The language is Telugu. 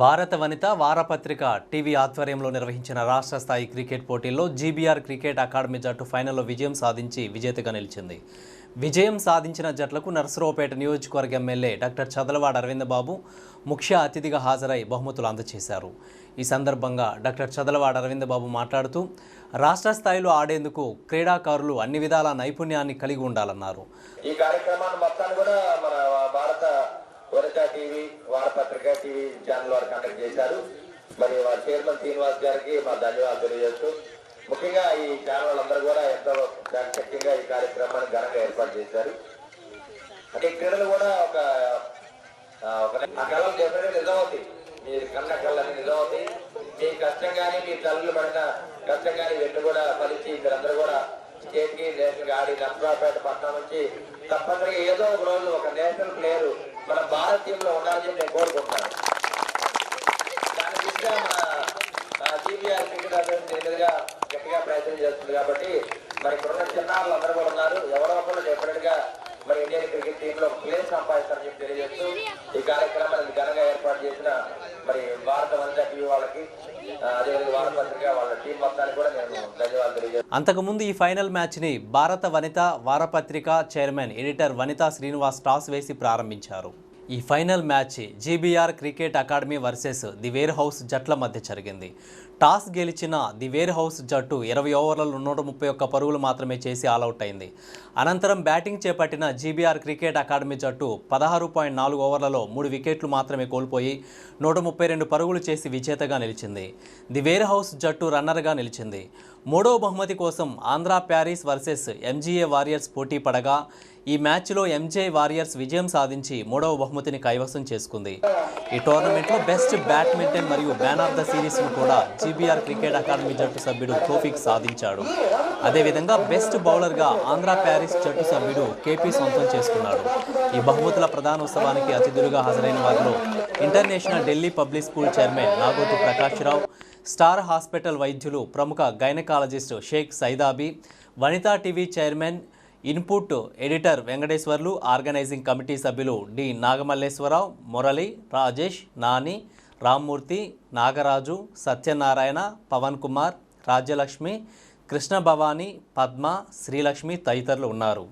భారత వనిత వారపత్రిక టీవీ ఆధ్వర్యంలో నిర్వహించిన రాష్ట్ర స్థాయి క్రికెట్ పోటీల్లో జీబీఆర్ క్రికెట్ అకాడమీ జట్టు ఫైనల్లో విజయం సాధించి విజేతగా నిలిచింది. విజయం సాధించిన జట్లకు నర్సరావుపేట నియోజకవర్గ ఎమ్మెల్యే డాక్టర్ చదలవాడ అరవిందబాబు ముఖ్య అతిథిగా హాజరై బహుమతులు అందజేశారు ఈ సందర్భంగా డాక్టర్ చదలవాడ అరవిందబాబు మాట్లాడుతూ రాష్ట్ర స్థాయిలో ఆడేందుకు క్రీడాకారులు అన్ని విధాల నైపుణ్యాన్ని కలిగి ఉండాలన్నారు. ఈ కార్యక్రమాన్ని మొత్తాన్ని కూడా మన వనిత టీవీ వారపత్రిక టీవీ ఛానల్ వారు కండక్ట్ చేశారు. మరి వారి చైర్మన్ శ్రీనివాస్ గారికి మా ధన్యవాదాలు తెలియజేస్తూ ముఖ్యంగా ఈ ఛానల్ అందరూ కూడా ఎంతో చాకచక్యంగా ఈ కార్యక్రమాన్ని ఘనంగా ఏర్పాటు చేశారు. అంటే ఈ క్రీడలు కూడా ఒక ఆ, కళలు డెఫినెట్గా నిజమవుతాయి మీరు కన్న కళ్ళని నిజమవుతాయి మీ కష్టం కానీ మీ తల్లులు పడిన కష్టం కానీ ఇవన్నీ కూడా ఫలించి మీరందరూ కూడా స్టేట్ నేషనల్ ఆడి నర్సరావుపేట పట్టణం నుంచి తప్పనిసరిగా ఏదో ఒక రోజు ఒక నేషనల్ ప్లేయర్ మన భారత టీంలో ఉండాలని నేను కోరుకుంటాను దాని దిశగా మన సిబిఆర్ క్రికెట్ అసోసియేషన్ ఎదురుగా గట్టిగా ప్రయత్నం చేస్తుంది కాబట్టి మరి ఇప్పుడున్న చిన్నారులు అందరూ కూడా ఉన్నారు. ఎవరో ఒకరు డెఫినెట్గా మరి ఇండియన్ క్రికెట్ టీమ్లో ప్లేస్ సంపాదిస్తారని చెప్పి తెలియజేస్తూ ఈ కార్యక్రమాన్ని ఘనంగా ఏర్పాటు చేసిన మరి భారత వనిత టీవీ వాళ్ళకి అదేవిధంగా అంతకుముందు ఈ ఫైనల్ మ్యాచ్ని భారత Vanitha వారపత్రిక chairman editor Vanitha Srinivas toss వేసి ప్రారంభించారు. ఈ final match GBR cricket academy versus the warehouse జట్ల మధ్య జరిగింది. టాస్ గెలిచిన ది వేర్ హౌస్ జట్టు ఇరవై ఓవర్లలో నూట ముప్పై ఒక్క పరుగులు మాత్రమే చేసి ఆలౌట్ అయింది. అనంతరం బ్యాటింగ్ చేపట్టిన జీబీఆర్ క్రికెట్ అకాడమీ జట్టు పదహారు పాయింట్ నాలుగు ఓవర్లలో మూడు వికెట్లు మాత్రమే కోల్పోయి నూట ముప్పై రెండు పరుగులు చేసి విజేతగా నిలిచింది. ది వేర్ హౌస్ జట్టు రన్నర్గా నిలిచింది. మూడో బహుమతి కోసం Andhra Paris versus MGA warriors పోటీ పడగా ఈ మ్యాచ్లో ఎంజే వారియర్స్ విజయం సాధించి మూడవ బహుమతిని కైవసం చేసుకుంది. ఈ టోర్నమెంట్లో బెస్ట్ బ్యాడ్మింటన్ మరియు మ్యాన్ ఆఫ్ ద సిరీస్ను కూడా జీబీఆర్ క్రికెట్ అకాడమీ జట్టు సభ్యుడు తోఫిక్ సాధించాడు. అదేవిధంగా బెస్ట్ బౌలర్గా ఆంధ్ర ప్యారిస్ జట్టు సభ్యుడు కేపీ సొంతం చేసుకున్నాడు. ఈ బహుమతుల ప్రధానోత్సవానికి అతిథులుగా హాజరైన వారిలో international Delhi public school chairman Nagothu Prakash Rao star hospital వైద్యులు ప్రముఖ gynaecologist Sheikh Saidabi Vanitha TV chairman input editor Venkateswarlu organising committee సభ్యులు డి నాగమల్లేశ్వరరావు మురళి రాజేష్ నాని రామ్మూర్తి నాగరాజు సత్యనారాయణ పవన్ కుమార్ రాజ్యలక్ష్మి కృష్ణ భవాని పద్మ శ్రీలక్ష్మి తదితరులు ఉన్నారు.